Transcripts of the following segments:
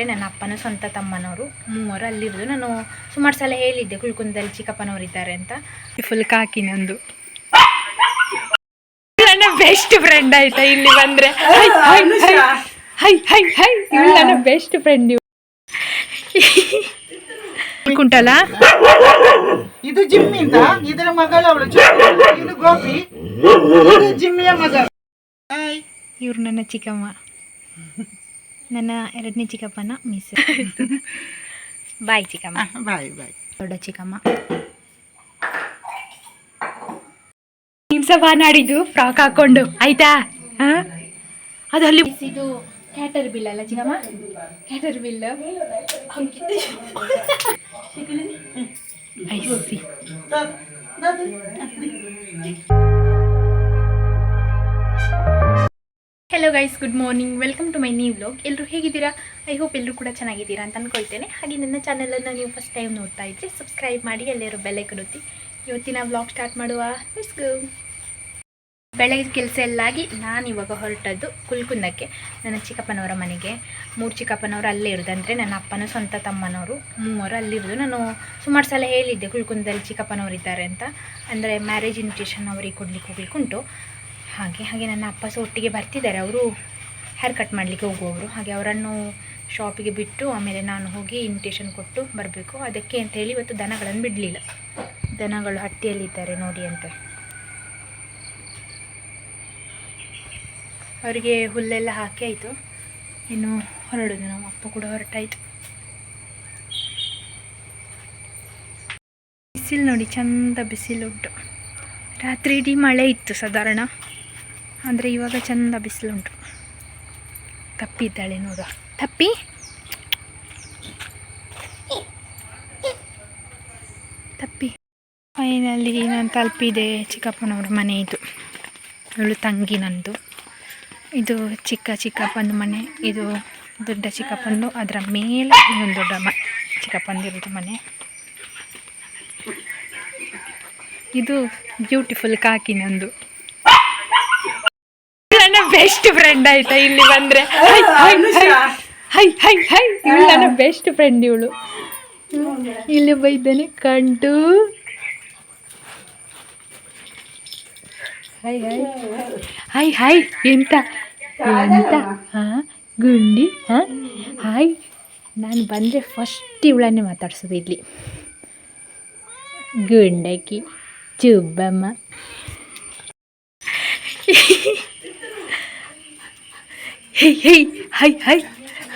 ಅಂದರೆ ನನ್ನ ಅಪ್ಪನ ಸ್ವಂತ ತಮ್ಮನವರು ಮೂವರು ಅಲ್ಲಿರೋದು. ನಾನು ಸುಮಾರು ಸಲ ಹೇಳಿದ್ದೆ ಕುಳ್ಕುಂದಲ್ಲಿ ಚಿಕ್ಕಪ್ಪನವರು ಇದ್ದಾರೆ ಅಂತ. ಫುಲ್ ಕಾಕಿ ನಂದು. ನನ್ನ ಬೆಸ್ಟ್ ಫ್ರೆಂಡ್ ಆಯ್ತಾ ಇಲ್ಲಿ ಬಂದ್ರೆ? ಹೈ ಹೈ ಹೈ ಇವಳು ನನ್ನ ಬೆಸ್ಟ್ ಫ್ರೆಂಡ್ ಇವ್ ಕುಂಟಲ್ಲ ಇದು ಜಿಮ್ಮಿ ಅಂತ ಇದರ ಮಗಳು ಅವಳು ಇದು ಗೋಪಿ. ಇದು ಜಿಮ್ಮಿಯ ಮಗ. ಇವ್ರು ನನ್ನ ಚಿಕ್ಕಮ್ಮ. ನನ್ನ ಎರಡನೇ ಚಿಕ್ಕಪ್ಪನ ಮಿಸ್. ಬಾಯ್ ಚಿಕ್ಕಮ್ಮ. ಬಾಯ್ ಬಾಯ್ ದೊಡ್ಡ ಚಿಕ್ಕಮ್ಮ. ಹಿಂಸ ನಾಡಿದ್ದು ಫ್ರಾಕ್ ಹಾಕೊಂಡು ಆಯ್ತಾ? ಅದು ಅಲ್ಲಿ ಇದು ಕ್ಯಾಟರ್ ಬಿಲ್ ಅಲ್ಲ ಚಿಕ್ಕಮ್ಮ? ಕ್ಯಾಟರ್ ಬಿಲ್ IC hello guys good morning welcome to my new vlog ಎಲ್ಲರೂ ಹೇಗಿದ್ದೀರಾ? ಐ ಹೋಪ್ ಎಲ್ಲರೂ ಕೂಡ ಚೆನ್ನಾಗಿದ್ದೀರಾ ಅಂತ ಅಂದ್ಕೊಳ್ತೇನೆ ಹಾಗೆ ನನ್ನ ಚಾನಲನ್ನು ನೀವು ಫಸ್ಟ್ ಟೈಮ್ ನೋಡ್ತಾ ಇದ್ದರೆ ಸಬ್ಸ್ಕ್ರೈಬ್ ಮಾಡಿ, ಎಲ್ಲರೂ ಬೆಲೆ ಕೊಡುತ್ತಿ ಇವತ್ತಿನ ವ್ಲಾಗ್ ಸ್ಟಾರ್ಟ್ ಮಾಡುವ. ಗೋ ಬೆಳಗ್ಗೆ ಕೆಲಸ ಎಲ್ಲಾಗಿ ನಾನು ಇವಾಗ ಹೊರಟದ್ದು ಕುಲ್ಕುಂದಕ್ಕೆ, ನನ್ನ ಚಿಕ್ಕಪ್ಪನವರ ಮನೆಗೆ. ಮೂರು ಚಿಕ್ಕಪ್ಪನವರು ಅಲ್ಲೇ ಇರೋದು ಅಂದರೆ ನನ್ನ ಅಪ್ಪನ ಸ್ವಂತ ತಮ್ಮನವರು. ಮೂವರು ಅಲ್ಲಿರೋದು ನಾನು ಸುಮಾರು ಸಲ ಹೇಳಿದ್ದೆ ಕುಲ್ಕುಂದಲ್ಲಿ ಚಿಕ್ಕಪ್ಪನವರು ಇದ್ದಾರೆ ಅಂತ. ಅಂದರೆ ಮ್ಯಾರೇಜ್ ಇನ್ವಿಟೇಷನ್ ಅವರಿಗೆ ಕೊಡ್ಲಿಕ್ಕೆ ಹೋಗ್ಲಿಕ್ಕೆ ಉಂಟು ಹಾಗೆ ಹಾಗೆ ನನ್ನ ಅಪ್ಪ ಸಹ ಒಟ್ಟಿಗೆ ಬರ್ತಿದ್ದಾರೆ. ಅವರು ಹೇರ್ ಕಟ್ ಮಾಡಲಿಕ್ಕೆ ಹೋಗುವವರು. ಹಾಗೆ ಅವರನ್ನು ಶಾಪಿಗೆ ಬಿಟ್ಟು ಆಮೇಲೆ ನಾನು ಹೋಗಿ ಇನ್ವಿಟೇಷನ್ ಕೊಟ್ಟು ಬರಬೇಕು. ಅದಕ್ಕೆ ಅಂತ ಹೇಳಿ ಇವತ್ತು ದನಗಳನ್ನು ಬಿಡಲಿಲ್ಲ. ದನಗಳು ಹಟ್ಟಿಯಲ್ಲಿದ್ದಾರೆ ನೋಡಿ ಅಂತೆ. ಅವರಿಗೆ ಹುಲ್ಲೆಲ್ಲ ಹಾಕಿ ಆಯಿತು. ಇನ್ನು ಹೊರಡೋದು ನಮ್ಮ ಅಪ್ಪ ಕೂಡ ಹೊರಟಾಯಿತು. ಬಿಸಿಲು ನೋಡಿ, ಚಂದ ಬಿಸಿಲು ಉಂಟು. ರಾತ್ರಿ ಇಡೀ ಮಳೆ ಇತ್ತು ಸಾಧಾರಣ. ಆದರೆ ಇವಾಗ ಚಂದ ಬಿಸಿಲುಂಟು. ತಪ್ಪಿದ್ದಾಳೆ ನೋಡುವ ತಪ್ಪಿ? ತಪ್ಪಿ. ಫೈನಲ್ಲಿ ನಾನು ತಲುಪಿದೆ ಚಿಕ್ಕಪ್ಪನವ್ರ ಮನೆ ಇದು. ಇವಳು ತಂಗಿ ನಂದು. ಇದು ಚಿಕ್ಕ ಚಿಕ್ಕಪ್ಪನ ಮನೆ, ಇದು ದೊಡ್ಡ ಚಿಕ್ಕಪ್ಪಂದು, ಅದರ ಮೇಲೆ ಇನ್ನೊಂದು ದೊಡ್ಡ ಮ, ಚಿಕ್ಕಪ್ಪಂದಿರೋದು ಮನೆ. ಇದು ಬ್ಯೂಟಿಫುಲ್ ಕಾಕಿ ನಂದು. ಬೆಸ್ಟ್ ಫ್ರೆಂಡ್ ಆಯ್ತಾ ಇಲ್ಲಿ ಬಂದ್ರೆ? ಹೈ ಹೈ ಹೈ ಇವಳು ನನ್ನ ಬೆಸ್ಟ್ ಫ್ರೆಂಡ್ ಇವಳು. ಇಲ್ಲಿ ಬೈದ್ದಾನೆ ಕಂಟು. ಕಂಡು ಹೈ ಹೈ. High high. ಎಂತ? ಎಂತ? ಹಾ? ಗುಂಡಿ? ಹಾ? ಹಾಯ್ ನಾನು ಬಂದರೆ ಫಸ್ಟ್ ಇವಳನ್ನೇ ಮಾತಾಡ್ಸೋದು ಇಲ್ಲಿ. ಗುಂಡಕಿ ಚುಬ್ಬಮ್ಮ. ಹೇ ಹೇ ಹೈ ಹೈ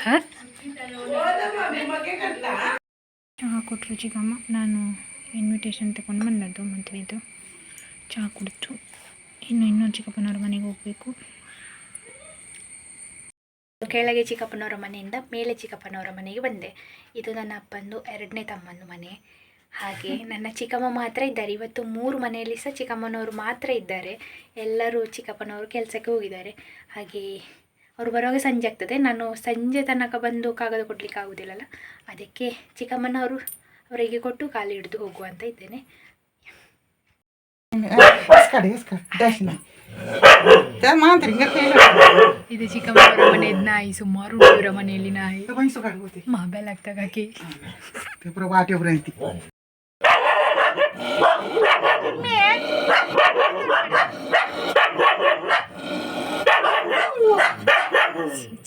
ಹಾ ಚಹಾ ಕೊಟ್ಟರು ಚಿಕ್ಕಮ್ಮ. ನಾನು ಇನ್ವಿಟೇಷನ್ ತಗೊಂಡು ಬಂದದ್ದು ಮದುವೆದು. ಚಹಾ ಕುಡಿತು. ಇನ್ನು ಇನ್ನೊಂದು ಚಿಕ್ಕಪ್ಪನವ್ರ ಮನೆಗೆ ಹೋಗಬೇಕು. ಕೆಳಗೆ ಚಿಕ್ಕಪ್ಪನವರ ಮನೆಯಿಂದ ಮೇಲೆ ಚಿಕ್ಕಪ್ಪನವರ ಮನೆಗೆ ಬಂದೆ. ಇದು ನನ್ನ ಅಪ್ಪಂದು ಎರಡನೇ ತಮ್ಮನ ಮನೆ. ಹಾಗೆ ನನ್ನ ಚಿಕ್ಕಮ್ಮ ಮಾತ್ರ ಇದ್ದಾರೆ. ಇವತ್ತು ಮೂರು ಮನೆಯಲ್ಲಿ ಸಹ ಚಿಕ್ಕಮ್ಮನವರು ಮಾತ್ರ ಇದ್ದಾರೆ. ಎಲ್ಲರೂ ಚಿಕ್ಕಪ್ಪನವರು ಕೆಲಸಕ್ಕೆ ಹೋಗಿದ್ದಾರೆ. ಹಾಗೆ ಅವರು ಬರುವಾಗ ಸಂಜೆ ಆಗ್ತದೆ. ನಾನು ಸಂಜೆ ತನಕ ಬಂದು ಕಾಗದ ಕೊಡಲಿಕ್ಕೆ ಆಗೋದಿಲ್ಲಲ್ಲ. ಅದಕ್ಕೆ ಚಿಕ್ಕಮ್ಮನವರು ಅವರಿಗೆ ಕೊಟ್ಟು ಕಾಲು ಹಿಡಿದು ಹೋಗುವ ಅಂತ ಇದ್ದೇನೆ. ಇದು ಚಿಕ್ಕಮ್ಮನವರ ಮನೆ ನಾಯಿ ಸುಮಾರು ಹುಡುಗರ ಮನೆಯಲ್ಲಿ ನಾಯಿ. ಮೊಬೈಲ್ ಆಗ್ತಾಗಿ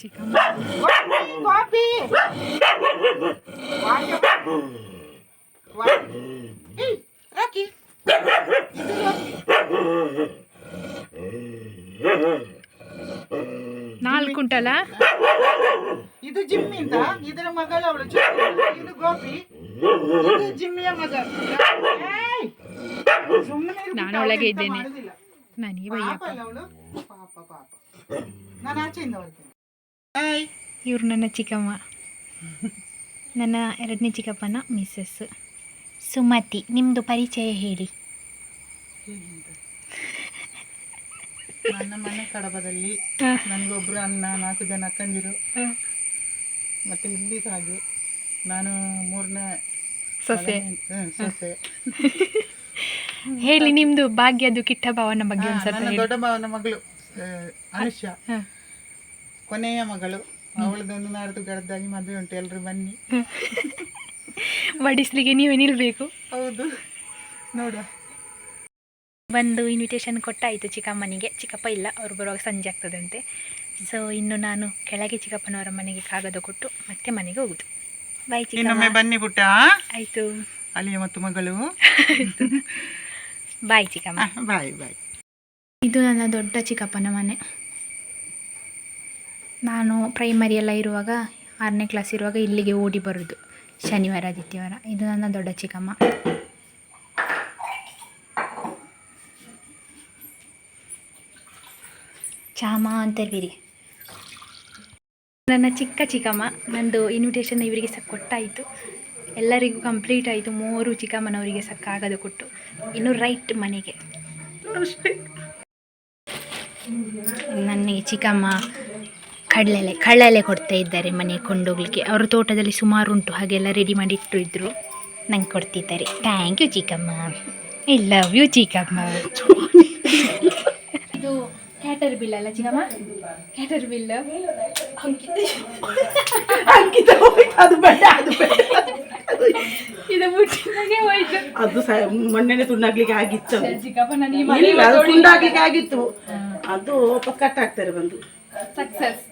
ಚಿಕ್ಕಮ್ಮ ಕಾಫಿ ರಾಕಿ ನಾಲ್ಕು ಉಂಟಲ್ಲ? ಇದು ಜಿಮ್ಮಿಂದ ಅಂತ ಇದರ ಮಗಳು ಅವಳು ಇದು ಗೋಪಿ. ಇದು ಜಿಮ್ಮಿಯ ಮಗ ನಾನು ಒಳಗೆ ಇದ್ದೇನೆ. ನಾನು ನನಗೆ ಪಾಪ ಬಯ್ಯಪ್ಪ ಪಾಪ ಪಾಪ. ನಾನು ಆಚೆಯಿಂದ ಬರ್ತೇನೆ ಏಯ್ ಇವರು ನನ್ನ ಚಿಕ್ಕಮ್ಮ. ನನ್ನ ಎರಡನೇ ಚಿಕ್ಕಪ್ಪನ ಮಿಸ್ಸಸ್ ಸುಮತಿ ನಿಮ್ಮದು ಪರಿಚಯ ಹೇಳಿ. ನನ್ನ ಮನೆ ಕಡಬದಲ್ಲಿ ನನಗೊಬ್ಬರು ಅಣ್ಣ ನಾಲ್ಕು ಜನ ಅಕ್ಕಂದಿರು. ಮತ್ತೆ ಇಲ್ಲಿ ಹಾಗೆ ನಾನು ಮೂರನೇ ಸೊಸೆ. ಸೊಸೆ. ಹೇಳಿ ನಿಮ್ಮದು ಭಾಗ್ಯದು ಕಿಟ್ಟ ಭಾವನ ಬಗ್ಗೆ ದೊಡ್ಡ ಭಾವನ ಮಗಳು ಅನುಷಾ. ಕೊನೆಯ ಮಗಳು. ಅವಳದೊಂದು ನಾಡ್ದು ಗಡ್ದಾಗಿ ಮದುವೆ ಉಂಟು ಎಲ್ರು ಬನ್ನಿ. ಬಡಿಸ್ಲಿಕ್ಕೆ ನೀವೇ ನಿಲ್ಬೇಕು. ಹೌದು. ನೋಡುವ. ಬಂದು ಇನ್ವಿಟೇಷನ್ ಕೊಟ್ಟಾಯಿತು ಚಿಕ್ಕಮ್ಮನಿಗೆ. ಚಿಕ್ಕಪ್ಪ ಇಲ್ಲ ಅವ್ರು ಬರುವಾಗ ಸಂಜೆ ಆಗ್ತದಂತೆ. ಸೊ ಇನ್ನು ನಾನು ಕೆಳಗೆ ಚಿಕ್ಕಪ್ಪನವರ ಮನೆಗೆ ಕಾಗದ ಕೊಟ್ಟು ಮತ್ತೆ ಮನೆಗೆ ಹೋಗುದು. ಬಾಯ್ ಚಿಕ್ಕಮ್ಮ. ಬನ್ನಿ ಪುಟ್ಟ ಆಯಿತು. ಅಲ್ಲಿಯ ಮತ್ತು ಮಗಳು. ಬಾಯ್ ಚಿಕ್ಕಮ್ಮ. ಬಾಯ್ ಬಾಯ್ ಇದು ನನ್ನ ದೊಡ್ಡ ಚಿಕ್ಕಪ್ಪನ ಮನೆ. ನಾನು ಪ್ರೈಮರಿ ಎಲ್ಲ ಇರುವಾಗ ಆರನೇ ಕ್ಲಾಸ್ ಇರುವಾಗ ಇಲ್ಲಿಗೆ ಓಡಿ ಬರೋದು ಶನಿವಾರ ಆದಿತ್ಯವಾರ. ಇದು ನನ್ನ ದೊಡ್ಡ ಚಿಕ್ಕಮ್ಮ. ಚಾಮ ಅಂತರ್ವಿರಿ ನನ್ನ ಚಿಕ್ಕ ಚಿಕ್ಕಮ್ಮ ನಂದು ಇನ್ವಿಟೇಷನ್ ಇವರಿಗೆ ಸಹ ಕೊಟ್ಟಾಯಿತು. ಎಲ್ಲರಿಗೂ ಕಂಪ್ಲೀಟ್ ಆಯಿತು. ಮೂರು ಚಿಕ್ಕಮ್ಮನವರಿಗೆ ಸಹ ಕಾಗದ ಕೊಟ್ಟು. ಇನ್ನು ರೈಟ್ ಮನೆಗೆ. ನನಗೆ ಚಿಕ್ಕಮ್ಮ ಕಡಲೆಲೆ ಕಳ್ಳಲೆ ಕೊಡ್ತಾ ಇದ್ದಾರೆ ಮನೆಗೆ ಕೊಂಡೋಗ್ಲಿಕ್ಕೆ. ಅವರ ತೋಟದಲ್ಲಿ ಸುಮಾರು ಉಂಟು ಹಾಗೆಲ್ಲ ರೆಡಿ ಮಾಡಿ ಇಟ್ಟು ಇದ್ರು ನಂಗೆ ಕೊಡ್ತಿದ್ದಾರೆ. ಥ್ಯಾಂಕ್ ಯು ಚಿಕ್ಕಮ್ಮ. ಐ ಲವ್ ಯು ಚಿಕ್ಕಮ್ಮ. ಇದು ಕ್ಯಾಟರ್ ಬಿಲ್ ಅಲ್ಲ ಚಿಕ್ಕಮ್ಮ? ಕ್ಯಾಟರ್ ಬಿಲ್ ಅದು ಬೇಡ ಅದು ಇದು ಮುಟ್ಟಿದಾಗೆ ಹೋಯ್ತು. ಅದು ಮೊನ್ನೆನೆ ತುಂಡಾಗ್ಲಿಕ್ಕೆ ಆಗಿತ್ತು. ಚಿಕ್ಕಪ್ಪ ನನಗೆ ತುಂಡಾಗ್ಲಿಕ್ಕೆ ಆಗಿತ್ತು. ಅದು ಕಟ್ ಆಗ್ತಾರೆ ಬಂದು. ಸಕ್ಸಸ್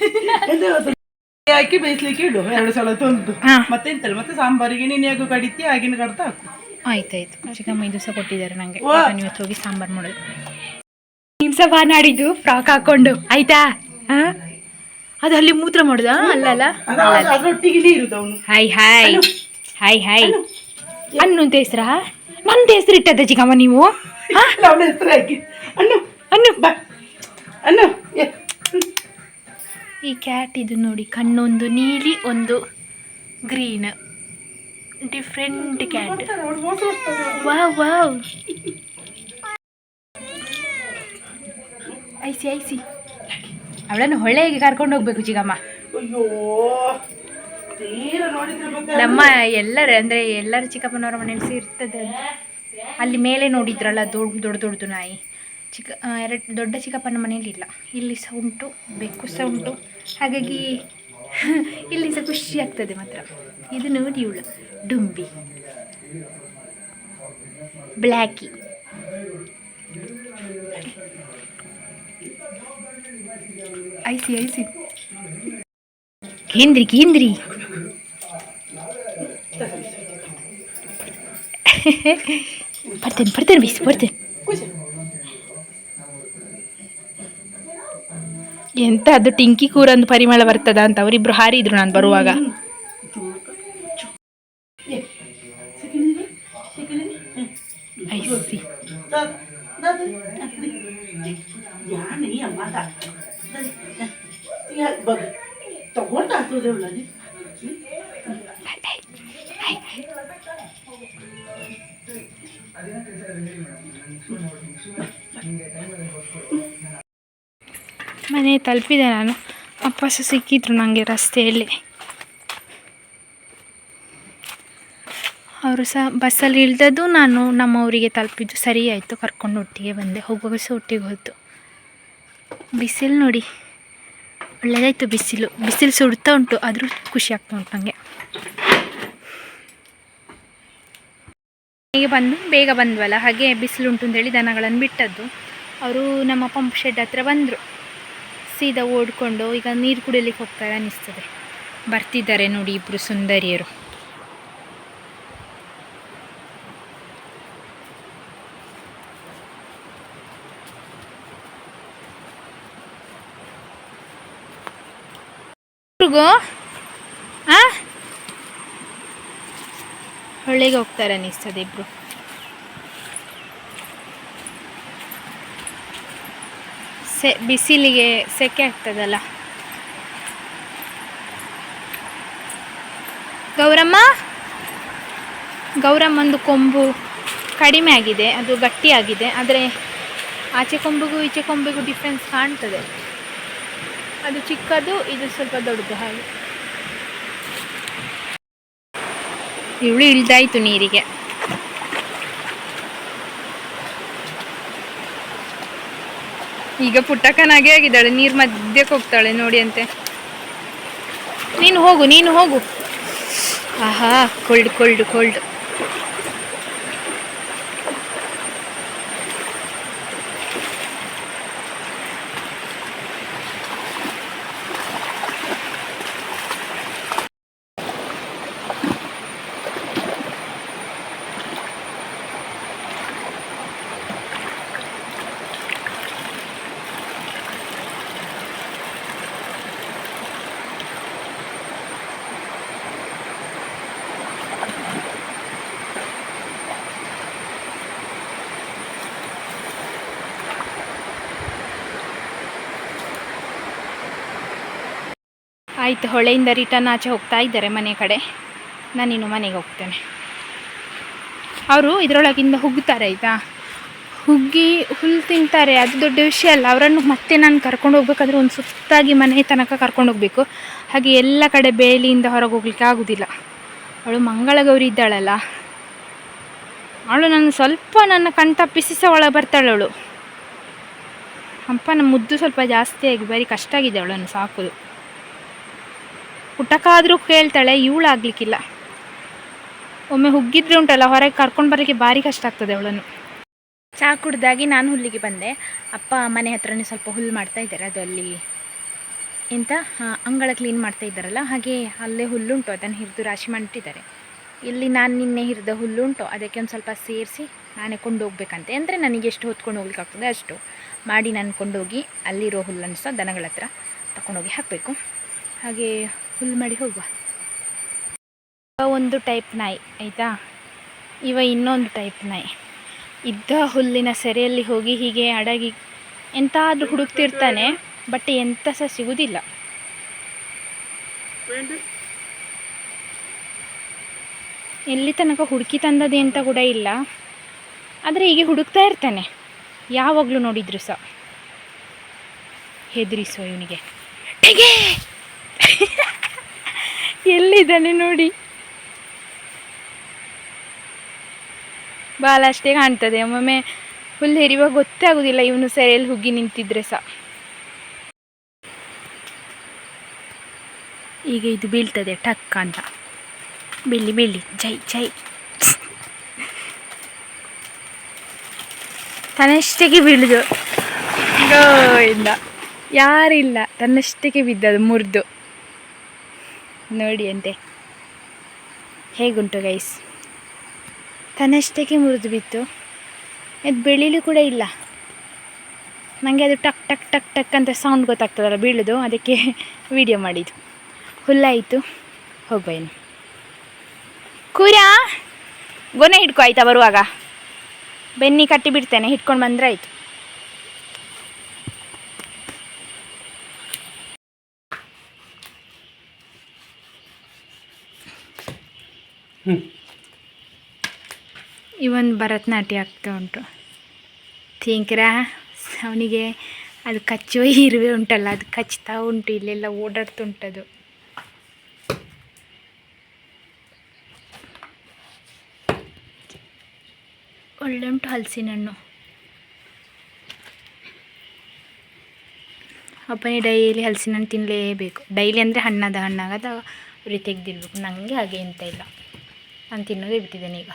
ಹಾಕಿ ಬೇಯಿಸ್ಲಿಕ್ಕೆ ಇಡು ಎರಡು ಸಲ ತೊಂದು. ಹಾ. ಮತ್ತೆ ಎಂತಲ್ಲ ಮತ್ತೆ ಸಾಂಬಾರಿಗೆ ನೀನು ಹೇಗೂ ಕಡಿತಿ ಆಗಿನ ಕಡ್ತ ಹಾಕು. ಆಯ್ತಾಯ್ತು. ಚಿಕ್ಕಮ್ಮ ಇದು ದಿವಸ ಕೊಟ್ಟಿದ್ದಾರೆ ನಂಗೆ. ವಾ. ನೀವು ಹೋಗಿ ಸಾಂಬಾರ್ ಮಾಡೋದು. ನಿಮ್ಸ ಸಹ ಬಾ ನಾಡಿದ್ದು ಫ್ರಾಕ್ ಹಾಕೊಂಡು. ಆಯ್ತಾ? ಹಾ? ಅದು ಅಲ್ಲಿ ಮೂತ್ರ ಮಾಡುದ? ಅಲ್ಲಲ್ಲ ಅದು ಅದು ಅದ್ರೊಟ್ಟಿಗೆ ನೀರುದು ಅವನು. Hi hi. Hi hi. ಅನ್ನು ಅಂತ ಹೆಸ್ರಾ? ನನ್ನ ಹೆಸ್ರು ಇಟ್ಟದ್ದ ಚಿಕ್ಕಮ್ಮ ನೀವು? ಹಾ ಹೆಸರು ಹಾಕಿ ಅನ್ನು. ಅನ್ನು. ಬಾ. ಅನ್ನು ಈ ಕ್ಯಾಟ್ ಇದು ನೋಡಿ ಕಣ್ಣೊಂದು ನೀಲಿ ಒಂದು green. Different cat wow wow IC IC ಅವಳನ್ನು ಹೊಳೆಗೆ ಕರ್ಕೊಂಡು ಹೋಗ್ಬೇಕು ಚಿಗಮ್ಮ. ನಮ್ಮ ಎಲ್ಲರ ಅಂದರೆ ಎಲ್ಲರ ಚಿಕ್ಕಪ್ಪನವರ ಮನೆಯಲ್ಲಿ ಇರ್ತದೆ ಅಲ್ಲಿ ಮೇಲೆ ನೋಡಿದ್ರಲ್ಲ ದೊಡ್ಡ ದೊಡ್ಡ ದೊಡ್ಡದು ನಾಯಿ. ಚಿಕ್ಕ ಎರಡು ದೊಡ್ಡ ಚಿಕ್ಕಪ್ಪನ ಮನೆಯಲ್ಲಿ ಇಲ್ಲ. ಇಲ್ಲಿ ಸಹ ಉಂಟು, ಬೆಕ್ಕು ಸಹ ಉಂಟು. ಹಾಗಾಗಿ ಇಲ್ಲಿ ಸಹ ಖುಷಿ ಆಗ್ತದೆ ಮಾತ್ರ. ಇದು ನೋಡಿ ಇವಳು, Dumbi. Blacky Icy Icy. Kendri Kendri. ಬರ್ತೇನೆ ಬರ್ತೇನೆ, ಬಿಸಿ, ಬರ್ತೇನೆ ಖುಷಿ ಎಂತ ಅದು ಟಿಂಕಿ ಕೂರಂದು ಪರಿಮಳ ಬರ್ತದ ಅಂತ ಅವರಿಬ್ರು ಹಾರಿದ್ರು ನಾನು ಬರುವಾಗ. ಐಸಿ ತಗೊಂಡು ಮನೆ ತಲುಪಿದೆ ನಾನು. ಅಪ್ಪ ಸಹ ಸಿಕ್ಕಿದ್ರು ನನಗೆ ರಸ್ತೆಯಲ್ಲಿ. ಅವರು ಸಹ ಬಸ್ಸಲ್ಲಿ ಇಳ್ದದ್ದು ನಾನು ನಮ್ಮ ಊರಿಗೆ ತಲುಪಿದ್ದು. ಸರಿ ಆಯಿತು, ಕರ್ಕೊಂಡು ಒಟ್ಟಿಗೆ ಬಂದೆ. ಹೋಗುವಾಗ ಸಹ ಒಟ್ಟಿಗೆ ಹೋಯ್ತು. ಬಿಸಿಲು ನೋಡಿ. ಒಳ್ಳೆಯದಾಯಿತು ಬಿಸಿಲು. ಬಿಸಿಲು ಸುಡ್ತಾ ಉಂಟು, ಆದರೂ ಖುಷಿ ಆಗ್ತಾ ಉಂಟು ನನಗೆ ಮನೆಗೆ ಬಂದು, ಬೇಗ ಬಂದ್ವಲ್ಲ, ಹಾಗೆ ಬಿಸಿಲು ಉಂಟು ಅಂತೇಳಿ ದನಗಳನ್ನು ಬಿಟ್ಟದ್ದು. ಅವರು ನಮ್ಮ ಪಂಪ್ ಶೆಡ್ ಹತ್ರ ಬಂದರು. ಸೀದಾ ಓಡ್ಕೊಂಡು ಈಗ ನೀರು ಕುಡಿಯಲಿಕ್ಕೆ ಹೋಗ್ತಾರೆ ಅನ್ನಿಸ್ತದೆ ಬರ್ತಿದ್ದಾರೆ ನೋಡಿ ಇಬ್ಬರು ಸುಂದರಿಯರು. ಆ? ಹೊಳೆಗೆ ಹೋಗ್ತಾರೆ ಅನ್ನಿಸ್ತದೆ ಇಬ್ರು. ಸೆ ಬಿಸಿಲಿಗೆ ಸೆಕೆ ಆಗ್ತದಲ್ಲ. ಗೌರಮ್ಮ? ಗೌರಮ್ಮಂದು ಕೊಂಬು ಕಡಿಮೆ ಆಗಿದೆ, ಅದು ಗಟ್ಟಿಯಾಗಿದೆ ಆದರೆ ಆಚೆ ಕೊಂಬಿಗೂ ಈಚೆ ಕೊಂಬಿಗೂ ಡಿಫ್ರೆನ್ಸ್ ಕಾಣ್ತದೆ. ಅದು ಚಿಕ್ಕದು, ಇದು ಸ್ವಲ್ಪ ದೊಡ್ಡದು ಹಾಗೆ. ಇವಳು ಇಳ್ದಾಯಿತು ನೀರಿಗೆ. ಈಗ ಪುಟ್ಟಕ್ಕನಾಗೆ ಆಗಿದ್ದಾಳೆ, ನೀರ್ ಮಧ್ಯಕ್ಕೆ ಹೋಗ್ತಾಳೆ ನೋಡಿ ಅಂತೆ. ನೀನು ಹೋಗು ನೀನು ಹೋಗು. ಆಹಾ ಕೊಲ್ಡ್ ಕೊಲ್ಡ್ ಕೊಲ್ಡ್ ಆಯ್ತು, ಹೊಳೆಯಿಂದ ರಿಟರ್ನ್ ಆಚೆ ಹೋಗ್ತಾ ಇದ್ದಾರೆ ಮನೆ ಕಡೆ. ನಾನಿನ್ನು ಮನೆಗೆ ಹೋಗ್ತೇನೆ. ಅವರು ಇದರೊಳಗಿಂದ ಹುಗ್ತಾರೆ, ಆಯಿತಾ? ಹುಗ್ಗಿ ಹುಲ್ಲು ತಿಂತಾರೆ, ಅದು ದೊಡ್ಡ ವಿಷಯ ಅಲ್ಲ. ಅವರನ್ನು ಮತ್ತೆ ನಾನು ಕರ್ಕೊಂಡು ಹೋಗ್ಬೇಕಾದ್ರೆ ಒಂದು ಸುತ್ತಾಗಿ ಮನೆ ತನಕ ಕರ್ಕೊಂಡು ಹೋಗಬೇಕು. ಹಾಗೆ ಎಲ್ಲ ಕಡೆ ಬೇಲಿಯಿಂದ ಹೊರಗೆ ಹೋಗ್ಲಿಕ್ಕೆ ಆಗೋದಿಲ್ಲ. ಅವಳು ಮಂಗಳಗೌರಿ ಇದ್ದಾಳಲ್ಲ. ಅವಳು ನಾನು ಸ್ವಲ್ಪ ನನ್ನ ಕಣ್ ತಪ್ಪಿಸಿ ಸಹ ಒಳಗೆ ಬರ್ತಾಳೆ ಅವಳು. ಅಪ್ಪನ ಮುದ್ದು ಸ್ವಲ್ಪ ಜಾಸ್ತಿ ಆಗಿ, ಬರೀ ಕಷ್ಟ ಆಗಿದೆ ಅವಳನ್ನು ಸಾಕೋದು ಪುಟಕಾದರೂ ಕೇಳ್ತಾಳೆ, ಇವಳು ಆಗ್ಲಿಕ್ಕಿಲ್ಲ. ಒಮ್ಮೆ ಹುಗ್ಗಿದ್ರೆ ಉಂಟಲ್ಲ, ಹೊರಗೆ ಕರ್ಕೊಂಡು ಬರೋಕ್ಕೆ ಭಾರಿ ಕಷ್ಟ ಆಗ್ತದೆ ಅವಳನ್ನು. ಚಹಾ ಕುಡ್ದಾಗಿ ನಾನು ಹುಲ್ಲಿಗೆ ಬಂದೆ. ಅಪ್ಪ ಮನೆ ಹತ್ರನೇ ಸ್ವಲ್ಪ ಹುಲ್ಲು ಮಾಡ್ತಾ ಇದ್ದಾರೆ ಅದು ಅಲ್ಲಿ ಎಂತ ಅಂಗಳ ಕ್ಲೀನ್ ಮಾಡ್ತಾ ಇದ್ದಾರಲ್ಲ, ಹಾಗೆ ಅಲ್ಲೇ ಹುಲ್ಲುಂಟು, ಅದನ್ನು ಹಿರಿದು ರಾಶಿ ಮಾಡಿಟ್ಟಿದ್ದಾರೆ ಇಲ್ಲಿ ನಾನು ನಿನ್ನೆ ಹಿರಿದ ಹುಲ್ಲುಂಟು, ಅದಕ್ಕೆ ಒಂದು ಸ್ವಲ್ಪ ಸೇರಿಸಿ ನಾನೇ ಕೊಂಡೋಗ್ಬೇಕಂತೆ. ಅಂದರೆ ನನಗೆ ಎಷ್ಟು ಹೊತ್ಕೊಂಡು ಹೋಗ್ಲಿಕ್ಕಾಗ್ತದೆ ಅಷ್ಟು. ಮಾಡಿ ನಾನು ಕೊಂಡೋಗಿ ಅಲ್ಲಿರೋ ಹುಲ್ಲನ್ನು ಸಹ ದನಗಳ ಹತ್ರ ತಗೊಂಡೋಗಿ ಹಾಕಬೇಕು. ಹಾಗೆ ಹುಲ್ಲು ಮಾಡಿ ಹೋಗುವ. ಇವ ಒಂದು ಟೈಪ್ ನಾಯಿ ಆಯಿತಾ? ಇವ ಇನ್ನೊಂದು ಟೈಪ್ ನಾಯಿ. ಇದ್ದ ಹುಲ್ಲಿನ ಸೆರೆಯಲ್ಲಿ ಹೋಗಿ ಹೀಗೆ ಅಡಗಿ ಎಂತಾದರೂ ಹುಡುಕ್ತಿರ್ತಾನೆ ಬಟ್ ಎಂತ ಸಹ ಸಿಗುವುದಿಲ್ಲ ಎಲ್ಲಿ ತನಕ ಹುಡುಕಿ ತಂದದೆ ಅಂತ ಕೂಡ ಇಲ್ಲ. ಆದರೆ ಹೀಗೆ ಹುಡುಕ್ತಾ ಇರ್ತಾನೆ ಯಾವಾಗಲೂ ನೋಡಿದ್ರು ಸಹ. ಹೆದರಿಸುವ ಇವನಿಗೆ. ಹೇಗೆ ಎಲ್ಲಿದ್ದಾನೆ ನೋಡಿ? ಬಾಲ ಅಷ್ಟೇ ಕಾಣ್ತದೆ. ಒಮ್ಮೊಮ್ಮೆ ಹುಲ್ಲು ಹೆರಿವಾಗ ಗೊತ್ತೇ ಆಗುದಿಲ್ಲ ಇವನು ಸೆರೆಯಲ್ಲಿ ಹುಗ್ಗಿ ನಿಂತಿದ್ರೆ ಸಹ ಈಗ ಇದು ಬೀಳ್ತದೆ ಟಕ್ ಅಂತ. ಬೀಳಿ ಬೀಳಿ ಜೈ ಜೈ. ತನ್ನಷ್ಟಕ್ಕೆ ಬೀಳುದು. ಇಲ್ಲ. ಯಾರಿಲ್ಲ. ತನ್ನಷ್ಟಕ್ಕೆ ಬಿದ್ದದು, ಮುರಿದು. ನೋಡಿ ಅಂತೆ. ಹೇಗುಂಟು ಗೈಸ್ ತನ್ನಷ್ಟಕ್ಕೆ ಮುರಿದು ಬಿತ್ತು. ಅದು ಬೆಳೀಲು ಕೂಡ ಇಲ್ಲ. ನನಗೆ ಅದು ಟಕ್ ಟಕ್ ಟಕ್ ಟಕ್ ಅಂತ ಸೌಂಡ್ ಗೊತ್ತಾಗ್ತದಲ್ಲ ಬೀಳೋದು, ಅದಕ್ಕೆ ವಿಡಿಯೋ ಮಾಡಿದ್ದು. ಹುಲ್ಲಾಯಿತು. ಹೋಗ್ಬೈನು ಕೂರ! ಗೊನೆ ಹಿಡ್ಕೊ ಆಯ್ತಾ ಬರುವಾಗ? ಬೆನ್ನಿ ಕಟ್ಟಿ ಬಿಡ್ತೇನೆ, ಹಿಡ್ಕೊಂಡು ಬಂದರೆ ಆಯ್ತು. ಇವನ್ ಭರತನಾಟ್ಯ ಆಗ್ತಾ ಉಂಟು. ಥಿಂಕ್ರ ಅವನಿಗೆ ಅದು ಕಚ್ಚೋ ಇರುವೆ ಉಂಟಲ್ಲ, ಅದು ಕಚ್ತಾ ಉಂಟು, ಇಲ್ಲೆಲ್ಲ ಓಡಾಡ್ತುಂಟದು ಒಳ್ಳೆ ಉಂಟು ಹಲಸಿನ ಹಣ್ಣು ಅಪ್ಪನೇ ಡೈಲಿ ಹಲಸಿನ ಹಣ್ಣು ತಿನ್ನಲೇಬೇಕು ಡೈಲಿ ಅಂದರೆ ಹಣ್ಣಾದ ಹಣ್ಣಾಗದ ಅವ್ರಿಗೆ ತೆಗೆದಿರ್ಬೇಕು. ನನಗೆ ಹಾಗೆ ಎಂತ ಇಲ್ಲ. ನಾನು ತಿನ್ನೋದೇ ಬಿಟ್ಟಿದ್ದೇನೆ ಈಗ.